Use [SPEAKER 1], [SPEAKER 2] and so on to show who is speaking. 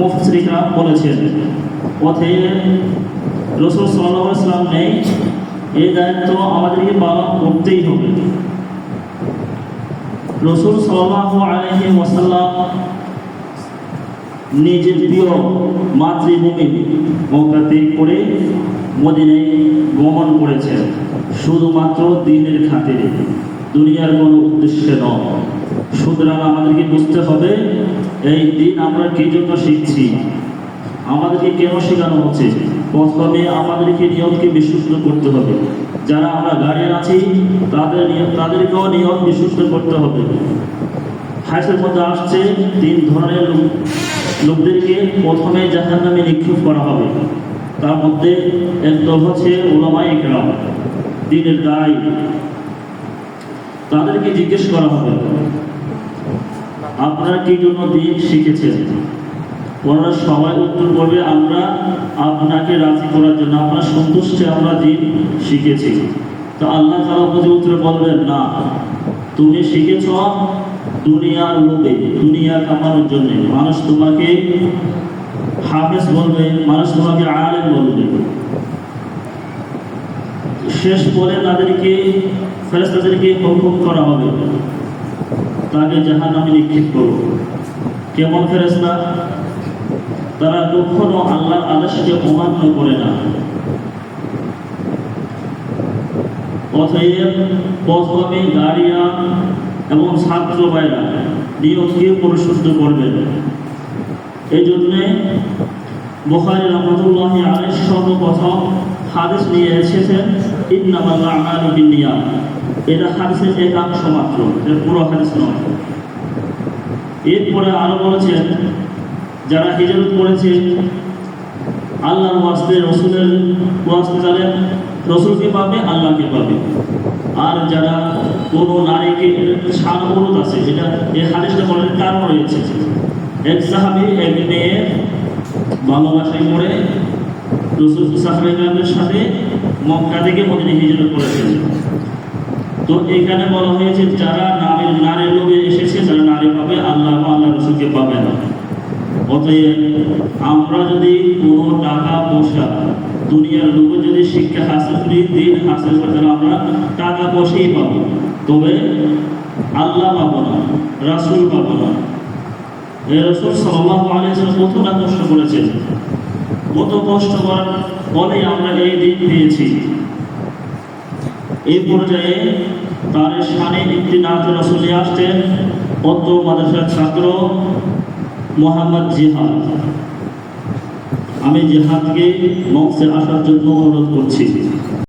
[SPEAKER 1] মুফসরিকরা বলেছেন। পথে রসুল সাল্লাহ ইসলাম নেই, এই দায়িত্ব আমাদেরকে পালন করতেই হবে। রসুল সাল্লাহ আলহি নিজের প্রিয় মাতৃভূমি ত্যাগ করে মদিনায় গমন করেছেন, শুধুমাত্র দিনের খাতিরে, দুনিয়ার কোনো উদ্দেশ্যে নয়। সুতরাং আমাদেরকে বুঝতে হবে, এই দিন আমরা কি জন্য শিখছি? আমাদেরকে কেন শেখানো হচ্ছে? প্রথমে আমাদেরকে নিয়মকে বিশুদ্ধ করতে হবে। যারা আমরা গাড়িয়ান আছি, তাদের নিয়ম, তাদেরকেও নিয়ম বিশুদ্ধ করতে হবে। হাইসের মধ্যে আসছে তিন ধরনের লোক, লোকদেরকে প্রথমে জাহান নামে নিক্ষেপ করা হবে। তার মধ্যে একদল হচ্ছে ওলামাই একরাম দিনের দায়। তাদেরকে জিজ্ঞেস করা হবে। আপনারা কি জন্য দিন শিখেছেন? ওনারা সবাই উত্তর করবে, আমরা আপনাকে রাজি করার জন্য, আপনার সন্তুষ্টে আমরা দিন শিখেছি। তো আল্লাহ তালা প্রতি উত্তরে বলবেন, না, তুমি শিখেছ দুনিয়ার লোভে, দুনিয়া কামানোর জন্য। মানুষ তোমাকে হাফেজ বলবে, মানুষ তোমাকে আলেম বলবে। শেষ পরে তাদেরকে ফেরেস্তাদেরকে হুকুম করা হবে। তাকে জাহান নামে নিক্ষেপ করব। কেমন ফেরেস্তা তারা কখনো আল্লাহর আদেশকে অমান্য করে না। অতএব প্রথমে গাড়িয়ান এবং ছাত্র নিয়মকে পরিশুদ্ধ করবেন এই জন্যে বোখারি রহমতুল্লাহ আলের সর্বপ্রথম হাদিস নিয়ে এসেছেন এটা হাদিসের একাংশ মাত্র এর পুরো হাদিস নয়। এরপরে আরও বলেছেন, যারা হিজরত করেছে, আল্লাহর ওয়াস্তে, রসুলের ওয়াস্তে জানেন রসুলকে পাবে আল্লাহকে পাবে। আর যারা কোনো নারীকে সান অনুরোধ আছে, যেটা এই হাদিসটা বলার কারণ রয়েছে এক সাহাবি, এক মেয়ে ভালোবাসায় পড়ে, রসুল সাহাবের সাথে মক্কা থেকে মদিনে হিজরত করেছেন। তো এখানে বলা হয়েছে যারা নারীর নারীর লোভে এসেছে, যারা নারী পাবে, আল্লাহ আল্লাহ রসুলকে পাবে না অতএব আমরা যদি কোনো টাকা, পয়সা, দুনিয়ার লোকে যদি শিক্ষা হাসিল করি, দিন হাসিল করতে হলে আমরা টাকা, পয়সাই পাবো। তবে আল্লাহ পাবো না, রাসুল পাবো না। রসুল সাল্লাহ আলিয়াল্লাম কতটা কষ্ট করেছেন। কত কষ্ট করার ফলে আমরা এই দিন পেয়েছি। এই পর্যায়ে তার সানে একটি নাচ চলে আসতেন অত্র মাদ্রাসার ছাত্র মোহাম্মদ জিহাদ। আমি জিহাদকে মঞ্চে আসার জন্য অনুরোধ করছি।